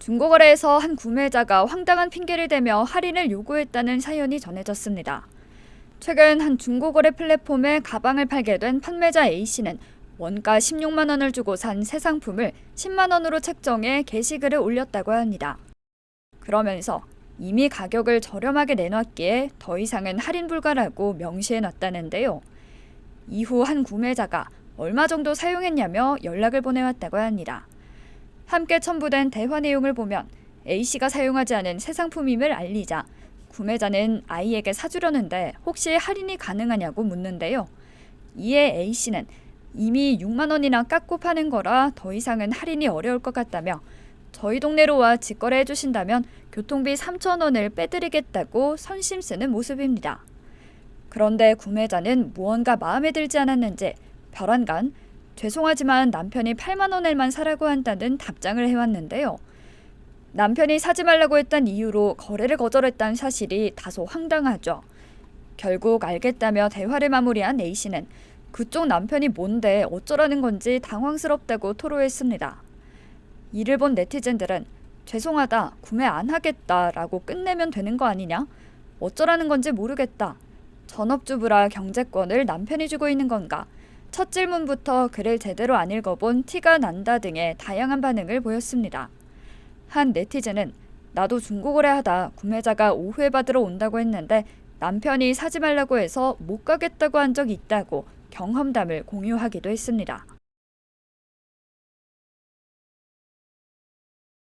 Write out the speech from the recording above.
중고거래에서 한 구매자가 황당한 핑계를 대며 할인을 요구했다는 사연이 전해졌습니다. 최근 한 중고거래 플랫폼에 가방을 팔게 된 판매자 A씨는 원가 16만 원을 주고 산 새 상품을 10만 원으로 책정해 게시글을 올렸다고 합니다. 그러면서 이미 가격을 저렴하게 내놨기에 더 이상은 할인 불가라고 명시해 놨다는데요. 이후 한 구매자가 얼마 정도 사용했냐며 연락을 보내왔다고 합니다. 함께 첨부된 대화 내용을 보면 A씨가 사용하지 않은 새 상품임을 알리자 구매자는 아이에게 사주려는데 혹시 할인이 가능하냐고 묻는데요. 이에 A씨는 이미 6만 원이나 깎고 파는 거라 더 이상은 할인이 어려울 것 같다며 저희 동네로 와 직거래 해 주신다면 교통비 3천 원을 빼드리겠다고 선심 쓰는 모습입니다. 그런데 구매자는 무언가 마음에 들지 않았는지 별안간 죄송하지만 남편이 8만 원을만 사라고 한다는 답장을 해왔는데요. 남편이 사지 말라고 했던 이유로 거래를 거절했다는 사실이 다소 황당하죠. 결국 알겠다며 대화를 마무리한 A씨는 그쪽 남편이 뭔데 어쩌라는 건지 당황스럽다고 토로했습니다. 이를 본 네티즌들은 죄송하다, 구매 안 하겠다 라고 끝내면 되는 거 아니냐? 어쩌라는 건지 모르겠다. 전업주부라 경제권을 남편이 주고 있는 건가? 첫 질문부터 글을 제대로 안 읽어본 티가 난다 등의 다양한 반응을 보였습니다. 한 네티즌은 나도 중고거래 하다 구매자가 오해받으러 온다고 했는데 남편이 사지 말라고 해서 못 가겠다고 한 적 있다고 경험담을 공유하기도 했습니다.